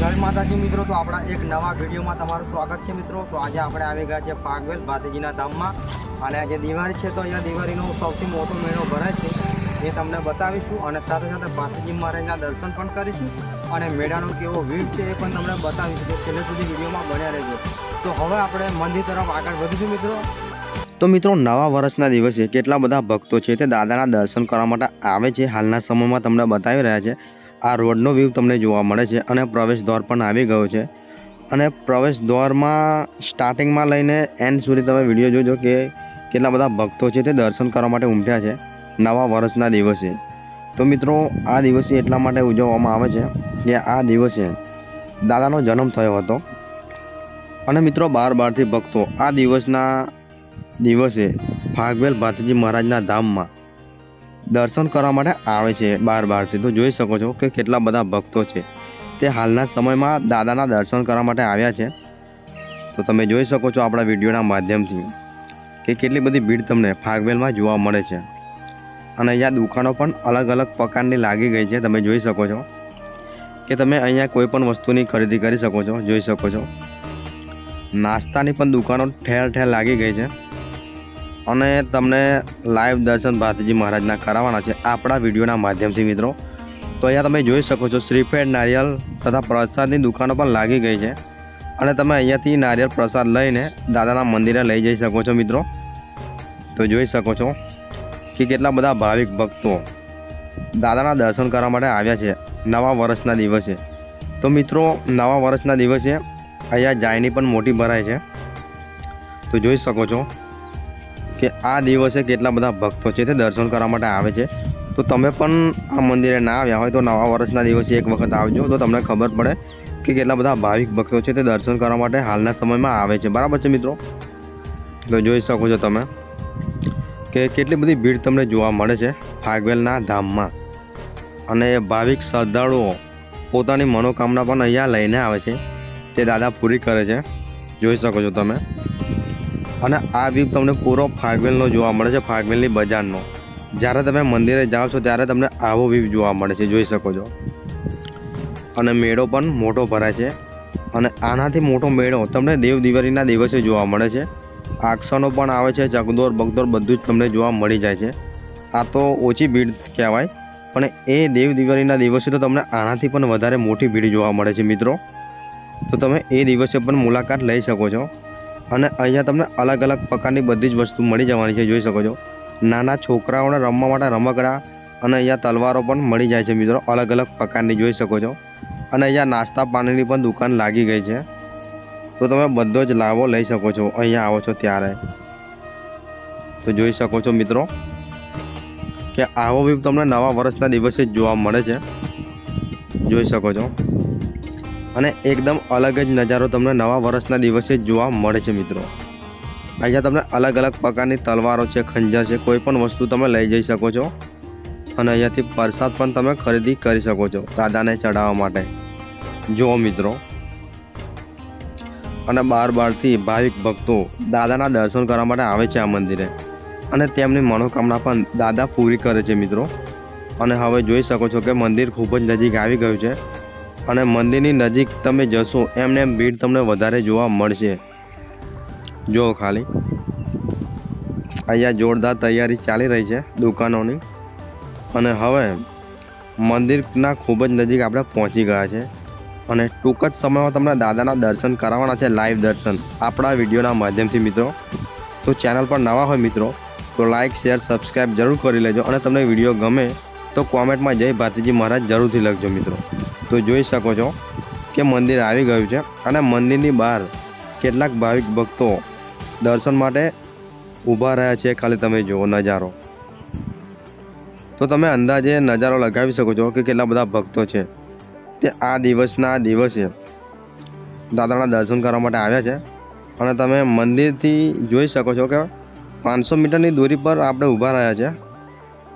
જય માતાજી મિત્રો, તો આપણા એક નવા વિડીયોમાં તમારું સ્વાગત છે મિત્રો. તો આજે આપણે આવી ગયા છે પાગવેલ ભાતીજીના ધામમાં. અને આજે દિવાળી છે, તો અહીંયા દિવાળીનો સૌથી મોટો મેળો ભરાય છે. એ તમને બતાવીશું અને સાથે સાથે ભાતીજી મહારાજના દર્શન પણ કરીશું. અને મેળાનો કેવો વ્યૂ છે એ પણ તમને બતાવીશું. તો છેલ્લે સુધી વિડીયોમાં બન્યા રહેજો. તો હવે આપણે મંદિર તરફ આગળ વધીશું મિત્રો. તો મિત્રો, નવા વર્ષના દિવસે કેટલા બધા ભક્તો છે તે દાદાના દર્શન કરવા માટે આવે છે. હાલના સમયમાં તમને બતાવી રહ્યા છે. આ રોડનો વ્યૂ તમને જોવા મળે છે અને પ્રવેશ દ્વાર પણ આવી ગયો છે. અને પ્રવેશ દ્વારમાં સ્ટાર્ટિંગમાં લઈને એન્ડ સુધી તમે વીડિયો જોજો કે કેટલા બધા ભક્તો છે તે દર્શન કરવા માટે ઉમટ્યા છે નવા વર્ષના દિવસે. તો મિત્રો, આ દિવસે એટલા માટે ઉજવવામાં આવે છે કે આ દિવસે દાદાનો જન્મ થયો હતો. અને મિત્રો, બાર બારથી ભક્તો આ દિવસના દિવસે ભાગવેલ ભાતીજી મહારાજના ધામમાં દર્શન કરવા માટે આવે છે. બાર બહારથી તો જોઈ શકો છો કે કેટલા બધા ભક્તો છે. તે હાલના સમયમાં દાદાના દર્શન કરવા માટે આવ્યા છે. તો તમે જોઈ શકો છો આપણા વિડીયોના માધ્યમથી કે કેટલી બધી ભીડ તમને ફાગવેલમાં જોવા મળે છે. અને અહીંયા દુકાનો પણ અલગ અલગ પ્રકારની લાગી ગઈ છે. તમે જોઈ શકો છો કે તમે અહીંયા કોઈ પણ વસ્તુની ખરીદી કરી શકો છો. જોઈ શકો છો. નાસ્તાની પણ દુકાનો ઠેર ઠેર લાગી ગઈ છે. અને તમને લાઈવ દર્શન ભારતીજી મહારાજના કરાવવાના છે આપણા વિડીયોના માધ્યમથી મિત્રો. તો અહીંયા તમે જોઈ શકો છો શ્રીફેડ નારિયેલ તથા પ્રસાદની દુકાનો પણ લાગી ગઈ છે. અને તમે અહીંયાથી નારિયેલ પ્રસાદ લઈને દાદાના મંદિરે લઈ જઈ શકો છો મિત્રો. તો જોઈ શકો છો કે કેટલા બધા ભાવિક ભક્તો દાદાના દર્શન કરવા માટે આવ્યા છે નવા વર્ષના દિવસે. તો મિત્રો, નવા વર્ષના દિવસે અહીંયા જાયની પણ મોટી ભરાય છે. તો જોઈ શકો છો કે આ દિવસે કેટલા બધા ભક્તો છે તે દર્શન કરવા માટે આવે છે. તો તમે પણ આ મંદિરે ના આવ્યા હોય તો નવા વર્ષના દિવસે એક વખત આવજો. તો તમને ખબર પડે કે કેટલા બધા ભાવિક ભક્તો છે તે દર્શન કરવા માટે હાલના સમયમાં આવે છે. બરાબર છે મિત્રો? તો જોઈ શકો છો તમે કે કેટલી બધી ભીડ તમને જોવા મળે છે ફાગવેલના ધામમાં. અને ભાવિક શ્રદ્ધાળુઓ પોતાની મનોકામના પણ અહીંયા લઈને આવે છે. તે દાદા પૂરી કરે છે. જોઈ શકો છો તમે. અને આ વ્યૂ તમને પૂરો ફાગવેલનો જોવા મળે છે, ફાગવેલની બજારનો. જ્યારે તમે મંદિરે જાઓ છો, ત્યારે તમને આવો વ્યૂ જોવા મળે છે, જોઈ શકો છો. અને મેળો પણ મોટો ભરાય છે. અને આનાથી મોટો મેળો તમને દેવ દિવાળીના દિવસે જોવા મળે છે. આક્ષનો પણ આવે છે, જગદોર, બગદોર બધું જ તમને જોવા મળી જાય છે. આ તો ઓછી ભીડ કહેવાય, પણ એ દેવ દિવાળીના દિવસે તો તમને આનાથી પણ વધારે મોટી ભીડ જોવા મળે છે, મિત્રો. તો તમે એ દિવસે પણ મુલાકાત લઈ શકો છો. અને અહીંયા તમને અલગ અલગ પ્રકારની બધી જ વસ્તુ મળી જવાની છે, જોઈ શકો છો. નાના છોકરાઓને રમવા માટે રમકડા અને અહીંયા તલવારો પણ મળી જાય છે, મિત્રો. અલગ અલગ પ્રકારની જોઈ શકો છો. અને અહીંયા નાસ્તા પાણીની પણ દુકાન લાગી ગઈ છે. તો તમે બધો જ લાવો લઈ શકો છો. અહીંયા આવો છો ત્યારે. તો જોઈ શકો છો, મિત્રો, કે આવો વ્યૂ તમને નવા વર્ષના દિવસે જ જોવા મળે છે. જોઈ શકો છો. અને એકદમ અલગ જ નજારો તમને નવા વર્ષના દિવસે જોવા મળે છે, મિત્રો. અહીંયા તમને અલગ અલગ પ્રકારની તલવારો છે, ખંજર છે, કોઈ પણ વસ્તુ તમે લઈ જઈ શકો છો. અને અહીંયાથી પ્રસાદ પણ તમે ખરીદી કરી શકો છો, દાદાને ચડાવવા માટે. જુઓ મિત્રો. અને બાર બારથી ભાવિક ભક્તો દાદાના દર્શન કરવા માટે આવે છે આ મંદિરે. અને તેમની મનોકામના પણ દાદા પૂરી કરે છે, મિત્રો. અને હવે જોઈ શકો છો કે મંદિર ખૂબ જ નજીક આવી ગયું છે. અને મંદિરની નજીક તમે જશો, એમને એમ ભીડ તમને વધારે જોવા મળશે. જુઓ ખાલી. અહીંયા જોરદાર તૈયારી ચાલી રહી છે દુકાનોની. અને હવે મંદિરના ખૂબ જ નજીક આપણે પહોંચી ગયા છે. અને ટૂંક જ સમયમાં તમને દાદાના દર્શન કરાવવાના છે, લાઈવ દર્શન. આપણા વિડીયોના માધ્યમથી મિત્રો. તો ચેનલ પર નવા હોય મિત્રો, તો લાઇક શેર, સબસ્ક્રાઈબ જરૂર કરી લેજો અને તમને વીડિયો ગમે તો કોમેન્ટમાં જય ભાતીજી, મહારાજ જરૂરથી લખજો મિત્રો. તો જોઈ શકો છો કે મંદિર આવી ગયું છે અને મંદિરની બહાર કેટલાક ભાવિક ભક્તો દર્શન માટે ઊભા રહ્યા છે. ખાલી તમે જુઓ નજારો. તો તમે અંદાજે નજારો લગાવી શકો છો કે કેટલા બધા ભક્તો છે. તે આ દિવસના દિવસે દાદાના દર્શન કરવા માટે આવ્યા છે. અને તમે મંદિરથી જોઈ શકો છો કે પાંચસો મીટરની દૂરી પર આપણે ઊભા રહ્યા છે.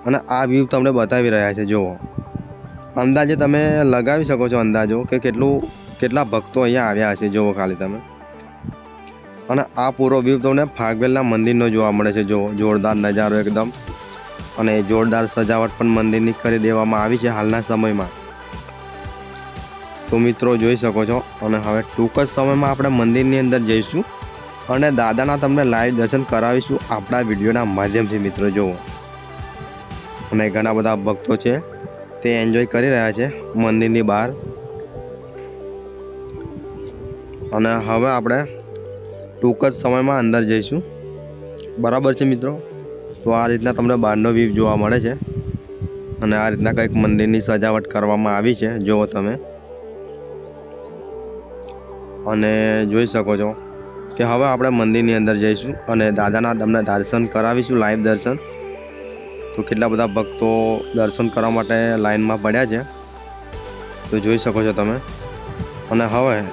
અને આ વ્યૂ તમને બતાવી રહ્યા છે, જુઓ. અંદાજે તમે લગાવી શકો છો અંદાજો કે કેટલું, કેટલા ભક્તો અહીંયા આવ્યા હશે, જુઓ ખાલી તમે. અને આ પૂરો વ્યૂ તમને ફાગવેલના મંદિરનો જોવા મળે છે જો જોરદાર નજારો એકદમ. અને જોરદાર સજાવટ પણ મંદિરની કરી દેવામાં આવી છે હાલના સમયમાં. તો મિત્રો જોઈ શકો છો. અને હવે ટૂંક જ સમયમાં આપણે મંદિરની અંદર જઈશું. અને દાદાના તમને લાઈવ દર્શન કરાવીશું આપણા વિડીયોના માધ્યમથી મિત્રો, જુઓ. અને ઘણા બધા ભક્તો છે. તે એન્જોય કરી રહ્યા છે મંદિરની બહાર. અને હવે આપણે ટૂંક જ સમયમાં અંદર જઈશું. બરાબર છે મિત્રો? તો આ રીતના તમને બહારનો વ્યૂ જોવા મળે છે. અને આ રીતના કંઈક મંદિરની સજાવટ કરવામાં આવી છે, જુઓ તમે. અને જોઈ શકો છો કે હવે આપણે મંદિરની અંદર જઈશું અને દાદાના તમને દર્શન કરાવીશું લાઈવ દર્શન. તો કેટલા બધા ભક્તો દર્શન કરવા માટે લાઈનમાં પડ્યા છે? તો જોઈ શકો છો તમે. અને હવે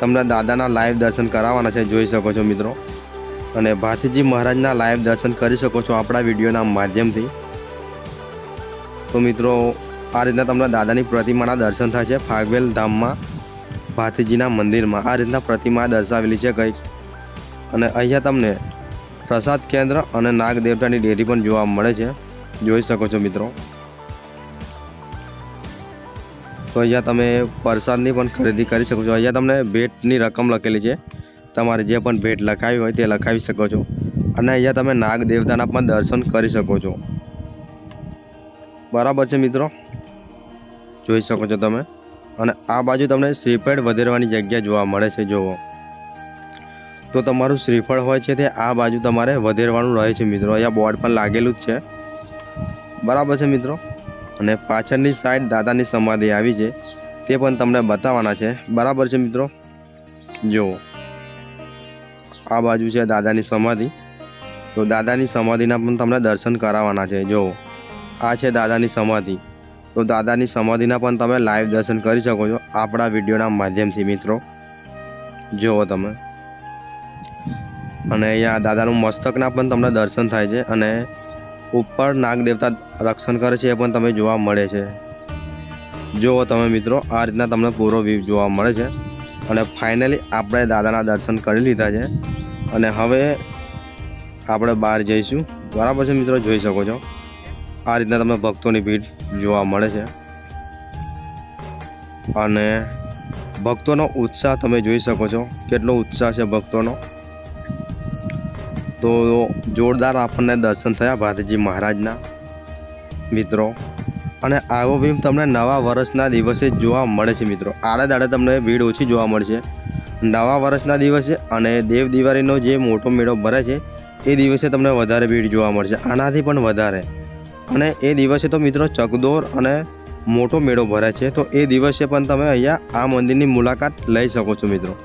તમને દાદાના લાઈવ દર્શન કરાવવાના છે, જોઈ શકો છો મિત્રો. અને ભાતીજી મહારાજના લાઈવ દર્શન કરી શકો છો આપણા વિડીયોના માધ્યમથી. તો મિત્રો, આ રીતના તમને દાદાની પ્રતિમાના દર્શન થાય છે, ફાગવેલ ધામમાં ભાતીજીના મંદિરમાં. આ રીતના પ્રતિમા દર્શાવેલી છે કંઈક. અને અહીંયા તમને પ્રસાદ કેન્દ્ર અને નાગ દેવતાની ડેરી પણ જોવા મળે છે. જોઈ શકો છો મિત્રો. તો અહીંયા તમે પ્રસાદની પણ ખરીદી કરી શકો છો. અહીંયા તમને ભેટની રકમ લખેલી છે. તમારે જે પણ ભેટ લખાવી હોય તે લખાવી શકો છો. અને અહીંયા તમે નાગ દેવતાના પણ દર્શન કરી શકો છો. બરાબર છે મિત્રો? જોઈ શકો છો તમે. અને આ બાજુ તમને શ્રીપેડ વધેરવાની જગ્યા જોવા મળે છે. જુઓ. તો તમારું શ્રીફળ હોય છે તે આ બાજુ તમારે વધેરવાનું રહે છે મિત્રો. અહીંયા બોર્ડ પણ લાગેલું જ છે. બરાબર છે મિત્રો? અને પાછળની સાઈડ દાદાની સમાધિ આવી છે. તે પણ તમને બતાવવાના છે. બરાબર છે મિત્રો? જુઓ. આ બાજુ છે દાદાની સમાધિ. તો દાદાની સમાધિના પણ તમને દર્શન કરાવવાના છે. જુઓ. આ છે દાદાની સમાધિ. તો દાદાની સમાધિના પણ તમે લાઈવ દર્શન કરી શકો છો આપણા વિડીયોના માધ્યમથી મિત્રો. જુઓ તમે. અને અહીંયા દાદાનું મસ્તકના પણ તમને દર્શન થાય છે અને ઉપર નાગદેવતા રક્ષણ કરે છે એ પણ તમે જોવા મળે છે. જુઓ તમે મિત્રો, આ રીતના તમને પૂરો વ્યૂ જોવા મળે છે. અને ફાઇનલી આપણે દાદાના દર્શન કરી લીધા છે. અને હવે આપણે બહાર જઈશું. બરાબર છે મિત્રો, જોઈ શકો છો. આ રીતના તમને ભક્તોની ભીડ જોવા મળે છે. અને ભક્તોનો ઉત્સાહ તમે જોઈ શકો છો. કેટલો ઉત્સાહ છે ભક્તોનો. તો જોરદાર આપણને દર્શન થયા ભાતીજી મહારાજના. મિત્રો, અને આવો ભીમ તમને નવા વર્ષના દિવસે જોવા મળે છે મિત્રો. આડે દાડે તમને ભીડ ઓછી જોવા મળશે. નવા વર્ષના દિવસે અને દેવ દિવાળીનો જે મોટો મેળો ભરે છે, એ દિવસે તમને વધારે ભીડ જોવા મળશે. આનાથી પણ વધારે. અને એ દિવસે તો મિત્રો ચકદોર અને મોટો મેળો ભરે છે. તો એ દિવસે પણ તમે અહીંયા આ મંદિરની મુલાકાત લઈ શકો છો મિત્રો.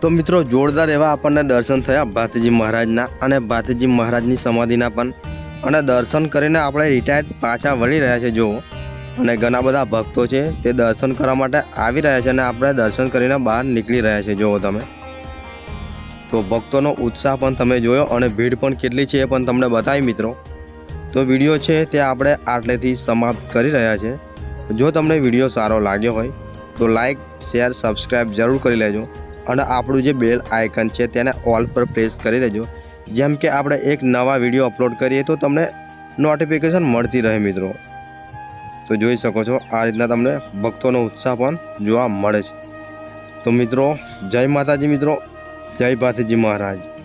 તો મિત્રો, જોરદાર એવા આપણને દર્શન થયા ભાતીજી મહારાજના અને ભાતીજી મહારાજની સમાધિના પણ. અને દર્શન કરીને આપણે રિટાયર્ડ પાછા વળી રહ્યા છે, જુઓ. અને ઘણા બધા ભક્તો છે, તે દર્શન કરવા માટે આવી રહ્યા છે અને આપણે દર્શન કરીને બહાર નીકળી રહ્યા છે, જુઓ તમે. તો ભક્તોનો ઉત્સાહ પણ તમે જોયો અને ભીડ પણ કેટલી છે એ પણ તમને બતાવી, મિત્રો. તો વીડિયો છે તે આપણે આટલેથી સમાપ્ત કરી રહ્યા છે. જો તમને વીડિયો સારો લાગ્યો હોય, તો લાઈક શેર સબસ્ક્રાઈબ જરૂર કરી લેજો. અને આપણું જે બેલ આઇકન છે તેને ઓલ પર પ્રેસ કરી દેજો. જેમ કે આપણે એક નવા વીડિયો અપલોડ કરીએ તો તમને નોટિફિકેશન મળતી રહે મિત્રો. તો જોઈ શકો છો, આ રીતના તમને ભક્તોનો ઉત્સાહ પણ જોવા મળે છે. તો મિત્રો, જય માતાજી મિત્રો, જય ભાતીજી મહારાજ.